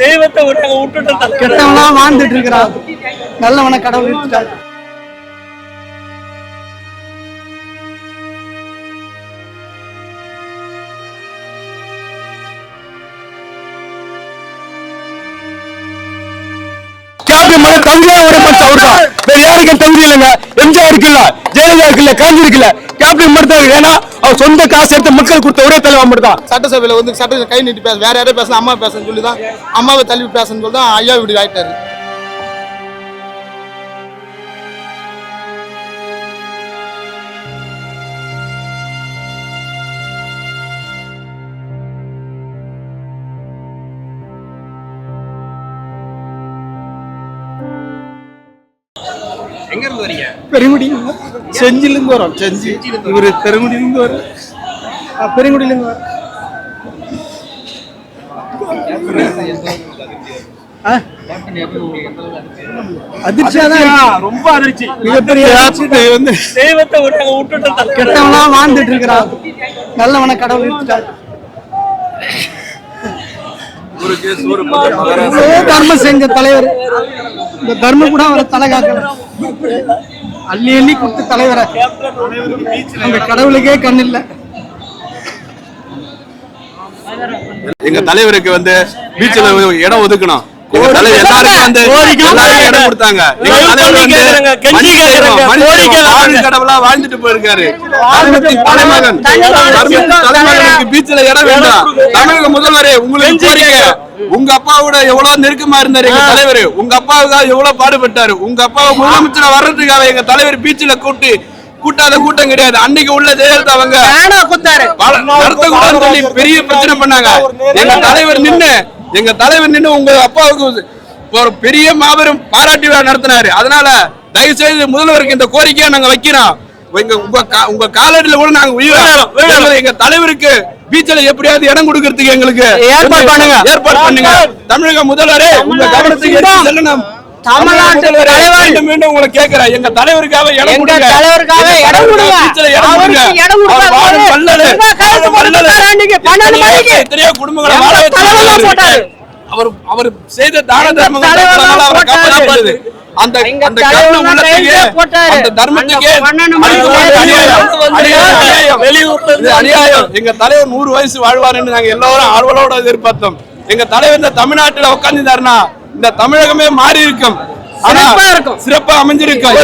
தெய்வத்தை நாங்க விட்டுட்டோம் கெட்டவனா வாழ்ந்துட்டு இருக்கிறான். நல்லவன கடவுள் மன தகுதியான ஒரு மனுஷன் அவர் தான் வேற யாருக்கும் தகுதி இல்லைங்க. எம்ஜிஆர் இருக்குல்ல ஜெயலலிதா இருக்குல்ல காந்தி இருக்குல்ல. கேப்டன் மட்டும் ஏன்னா அவர் சொந்த காசு எடுத்து மக்கள் கொடுத்த ஒரே தலைவர் மட்டும் தான் சட்டசபையில் வந்து சட்டசபை கை நீட்டி பேச வேற யாரும் பேசணும் அம்மா பேசணும்னு சொல்லி தான் அம்மாவை தள்ளி பேசணும்னு சொல்லி தான் ஐயா இப்படி ஆயிட்டாரு. எங்க இருந்து வரீங்க? பெருங்குடி செஞ்சிலிருந்து வரோம். செஞ்சி. இவரு பெருங்குடியிலிருந்து அதிர்ச்சியா தான் ரொம்ப அதிர்ச்சி. மிகப்பெரிய தெய்வத்தை கெட்டவனா வாழ்ந்துட்டு இருக்கிறான். நல்லவன கடவுள் எவ்வளவோ தர்மம் செஞ்ச தலைவர். இந்த தர்மம் கூட அவரை தலை காக்கல. அள்ளி அள்ளி கொடுத்த தலைவரை. அந்த கடவுளுக்கே கண் இல்ல எங்க தலைவருக்கு வந்து பீச்ல இடம் ஒதுக்கணும். வாழ்ந்துட்டு போயிருக்காரு. தலைமகன் தலைமகனுக்கு பீச்ல இடம் வேண்டாம். தமிழக முதல்வரே உங்களுக்கு கோரிக்கை. உங்க அப்பாவோட எவ்வளவு நெருக்கமா இருந்தாரு எங்க தலைவர்? உங்க அப்பாவுக்காக எவ்வளவு பாடுபட்டாரு? உங்க அப்பாவை முதலமைச்சரா வர்றதுக்காக எங்க தலைவர் பீச்ல கூட்டி கூட்டாத கூட்டம் கிடையாது. அன்னைக்கு உள்ள ஜெயலலிதா அவங்க சொல்லி பெரிய பிரச்சனை பண்ணாங்க. எங்க தலைவர் நின்னு எங்க தலைவர் நின்னு உங்க அப்பாவுக்கு ஒரு பெரிய மாபெரும் பாராட்டு விழா நடத்தினாரு. அதனால தயவு செய்து முதல்வருக்கு இந்த கோரிக்கையை நாங்க வைக்கிறோம். எங்க உங்க உங்க காலடியில கூட நாங்க உயிரோம் எங்க தலைவருக்கு பீச்சில் எப்படியாவது இடம் கொடுக்கறதுக்கு எங்களுக்கு ஏற்பாடு பண்ணுங்க. ஏற்பாடு பண்ணுங்க. தமிழக முதல்வரே உங்க கவனத்துக்கு செல்லணும். தலைவர். மீண்டும் உங்களை கேட்கிறேன் எங்க தலைவருக்காக இடம் கொடுங்க இடம் கொடுங்க. அவருக்கு இடம் கொடுங்க. மணிக்கு. எத்தனையோ குடும்பங்களை வாழ போட்டாரு. அவர் அவர் செய்த தான தர்மங்கள் அவரை. அந்த அந்த கருணை போட்டாரு. அந்த தர்மத்துக்கே அநியாயம். அநியாயம், அநியாயம். வெளியூர்ல இது அநியாயம் எங்க தலைவர் நூறு வயசு வாழ்வாருன்னு நாங்க எல்லாரும் ஆர்வலோட எதிர்பார்த்தோம் எங்க தலைவர் இந்த தமிழ்நாட்டுல உட்கார்ந்துட்டாருன்னா இந்த தமிழகமே மாறி இருக்கும் சிறப்பா இருக்கும். சிறப்பா அமைஞ்சிருக்கும்.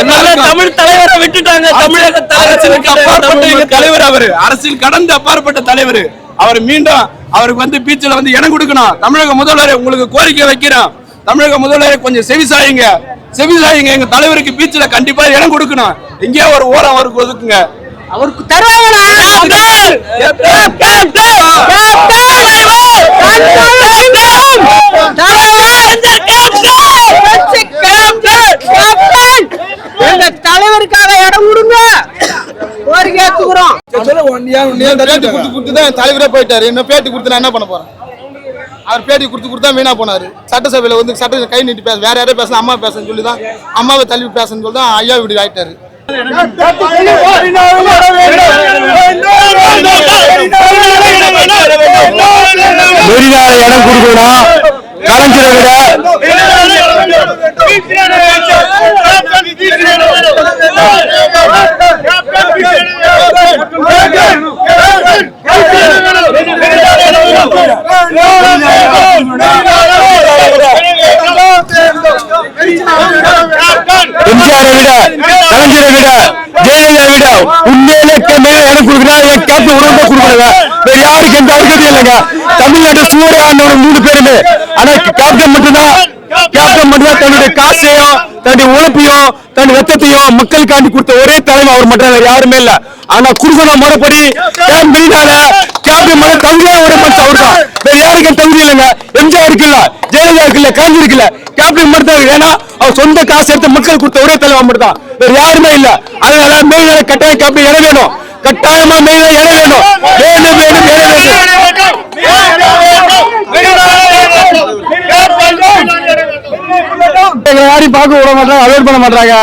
தமிழ் தலைவரை விட்டுட்டாங்க. தமிழக அரசியலுக்கு அப்பாற்பட்ட தலைவர் அவரு. அரசியல் கடந்து அப்பாற்பட்ட தலைவர். அவர் மீண்டும் அவருக்கு வந்து பீச்சில் வந்து இடம் கொடுக்கணும். தமிழக முதல்வர் உங்களுக்கு கோரிக்கை வைக்கிறோம் தமிழக முதல்வரை கொஞ்சம் செவிசாயுங்க செவிசாயுங்க எங்க தலைவருக்கு பீச்சில் கண்டிப்பா இடம் கொடுக்கணும். எங்கேயோ ஒரு ஓரம் அவருக்கு ஒதுக்குங்க. அவருக்கு தருவாங்களா? எங்க இடம் கோரிக்கை ஏத்துக்கிறோம் தான் தலைவரே போயிட்டாரு. என்ன பேட்டி கொடுத்து என்ன பண்ண போறேன்? அவர் பேட்டி கொடுத்து கொடுத்தா வீணா போனாரு. சட்டசபையில் வந்து சட்ட கை நீட்டி பேச வேற யாரையும் பேசணும் அம்மா பேசணும்னு சொல்லி தான் அம்மாவை தள்ளி பேசணும்னு சொல்லி தான் ஐயா இப்படி ஆயிட்டாரு. மெரினால இடம் கொடுக்கணும் கலைஞரை விட எம்ஜிஆரை விட கலைஞரை விட ஜெயலலிதா விட உண்மையிலே மேல இடம் கொடுக்குறா என் கேப்டன் உடம்பு கொடுக்குறாங்க வேற யாருக்கு எந்த அருகதையும் இல்லைங்க. தமிழ்நாடு சூரிய ஆண்டவன் மூணு பேருமே ஆனா கேப்டன் மட்டும்தான். கேப்டன் மட்டும்தான் தன்னுடைய காசையும் தன்னுடைய உழைப்பையும் தன் ரத்தத்தையும் மக்களுக்காண்டி கொடுத்த ஒரே தலைவர் அவர் மட்டும் யாருமே இல்ல. ஆனா குடும்பம் முறைப்படி கேப் மீனால கேப்டன் மட்டும் அவர் தான் வேற யாருக்கும் தகுதி இல்லைங்க. எம்ஜிஆர் இருக்குல்ல ஜெயலலிதா இருக்குல்ல காந்தி இருக்குல்ல கேப்டன் மட்டும் ஏன்னா அவர் சொந்த காசு எடுத்து மக்கள் கொடுத்த ஒரே தலைவர் மட்டும் தான் வேற யாருமே இல்ல. அதனால மேல்நிலை கட்டாய கேப்டன் இட வேணும் கட்டாயமா மேல இட வேணும் வேணும் வேணும் இட யாரையும் பார்க்க விட மாட்டாங்க அலோட் பண்ண மாட்டாங்க.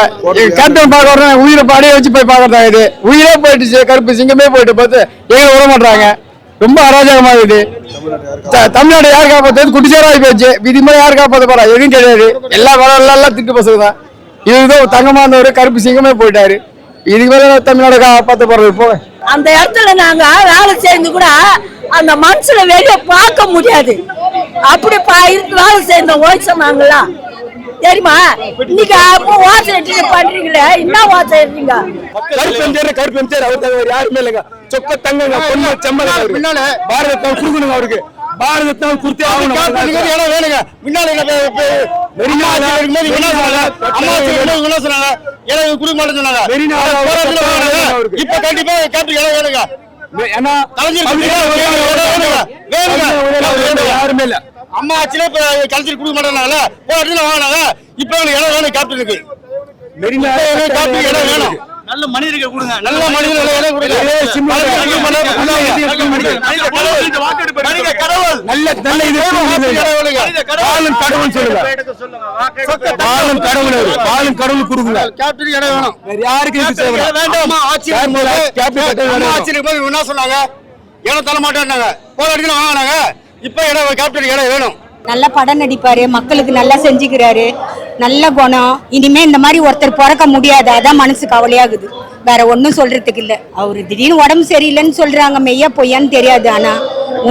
கேப்டன் பார்க்க வர்றேன் உயிரை பாடியே வச்சு போய் பார்க்கறதா இது. உயிரே போயிடுச்சு கருப்பு சிங்கமே போயிட்டு பார்த்து எங்களை விட மாட்டாங்க? ரொம்ப அராஜகமாகுது தமிழ்நாடு யார் காப்பாற்றுறது குட்டிச்சேராகி போச்சு. விதிமுறை யார் காப்பாற்ற போறா? எதுவும் கிடையாது. எல்லா வேலை எல்லாம் திட்டு பசங்க தான். இதுதான் தங்கமானவர் கருப்பு சிங்கமே போயிட்டாரு. இதுக்கு மேல தமிழ்நாடு காப்பாற்ற போறது போக அந்த இடத்துல நாங்க வேலை செய்து கூட அந்த மனுஷனை வெளிய பார்க்க முடியாது. அப்படி இருந்து வேலை செய்த ஓய்ச்சமாங்களா தெரியுமா? இன்னைக்கு அப்போ வாசல் பண்றீங்களே? என்ன வாசல் எடுறீங்க கருப்பு எம்ஜிஆர் கருப்பு எம்ஜிஆர் அவர் யாருமே இல்லைங்க. சொக்க தங்கங்க பொண்ணு செம்மல பின்னால பாரதத்தான் கொடுக்கணுங்க அவருக்கு. பாரதத்தான் கொடுத்தே ஆகணும் இடம் வேணுங்க. பின்னால இப்ப கண்டிப்பா கேப்டன் இடம் வேணுங்க. ஏன்னா யாருமே இல்ல. அம்மா ஆச்சுல இப்ப கலைஞர் கொடுக்க மாட்டேனால போன இடத்துல வாங்கினாங்க. இப்ப இடம் வேணும் கேப்டனுக்கு மெரினா கேப்டன் இடம் வேணும். நல்ல மனிதர்கள் கொடுங்க. நல்ல மனிதர்கள் கொடுங்க. நல்ல நல்ல இது பாலும் கடவுள் சொல்லுங்க. பாலும் கடவுள். பாலும் கடவுள் கொடுங்க. கேப்டன் இடம் வேணும். வேற யாருக்கு இது தேவை வேண்டாம். கேப்டன் ஆட்சியில் போய் என்ன சொன்னாங்க? இடம் தர மாட்டேன்னாங்க இடத்துல வாங்கினாங்க. இப்ப இடம் கேப்டன் இடம் வேணும். நல்ல படம் நடிப்பாரு மக்களுக்கு நல்லா செஞ்சுக்கிறாரு நல்ல குணம். இனிமே இந்த மாதிரி ஒருத்தர் பிறக்க முடியாது. அதான் மனசு கவலையாகுது. வேற ஒன்றும் சொல்றதுக்கு இல்ல. அவரு திடீர்னு உடம்பு சரியில்லைன்னு சொல்றாங்க. மெய்யா பொய்யான்னு தெரியாது. ஆனா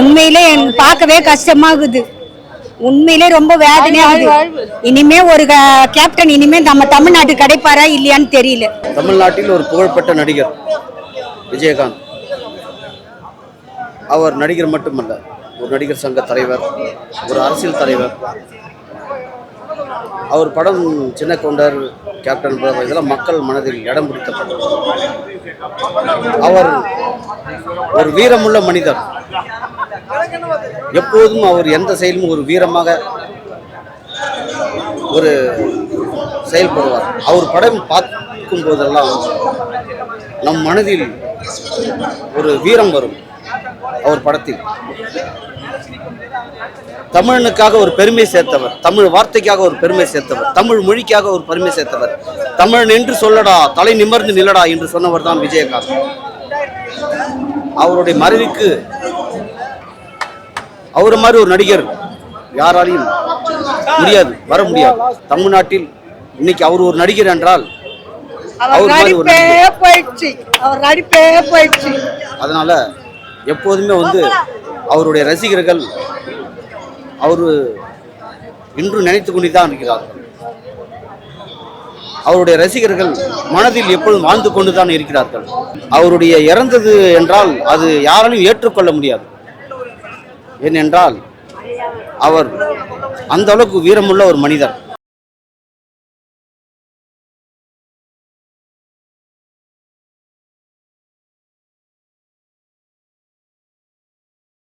உண்மையிலே எனக்கு பார்க்கவே கஷ்டமாகுது. உண்மையிலே ரொம்ப வேதனையாகுது. இனிமே ஒரு கேப்டன் இனிமே நம்ம தமிழ்நாட்டு கிடைப்பாரா இல்லையான்னு தெரியல. தமிழ்நாட்டில் ஒரு புகழ்பெற்ற நடிகர் விஜயகாந்த். அவர் நடிகர் மட்டுமல்ல ஒரு நடிகர் சங்க தலைவர் ஒரு அரசியல் தலைவர். அவர் படம் சின்ன கொண்டர் கேப்டன் பிரபா இதெல்லாம் மக்கள் மனதில் இடம் பிடித்த படம் அவர் ஒரு வீரமுள்ள மனிதர். எப்போதும் அவர் எந்த செயலும் ஒரு வீரமாக ஒரு செயல்படுவார். அவர் படம் பார்க்கும் போதெல்லாம் நம் மனதில் ஒரு வீரம் வரும். அவர் படத்தில். தமிழனுக்காக ஒரு பெருமை சேர்த்தவர். தமிழ் வார்த்தைக்காக ஒரு பெருமை சேர்த்தவர். தமிழ் மொழிக்காக ஒரு பெருமை சேர்த்தவர். தமிழன் என்று சொல்லடா தலை நிமிர்ந்து நில்லடா என்று சொன்னவர் தான் விஜயகாந்த். அவருடைய மறைவுக்கு அவர் மாதிரி ஒரு நடிகர் யாராலையும் முடியாது வர முடியாது. தமிழ்நாட்டில் இன்னைக்கு அவர் ஒரு நடிகர் என்றால் அவர் போயிடுச்சு. நடிப்பே போயிடுச்சு. அதனால எப்போதுமே வந்து அவருடைய ரசிகர்கள் அவர் இன்று நினைத்து கொண்டுதான் இருக்கிறார்கள். அவருடைய ரசிகர்கள் மனதில் எப்பொழுதும் வாழ்ந்து கொண்டுதான் இருக்கிறார்கள். அவருடைய இறந்தது என்றால் அது யாராலையும் ஏற்றுக்கொள்ள முடியாது. ஏனென்றால் அவர் அந்த அளவுக்கு வீரமுள்ள ஒரு மனிதர்.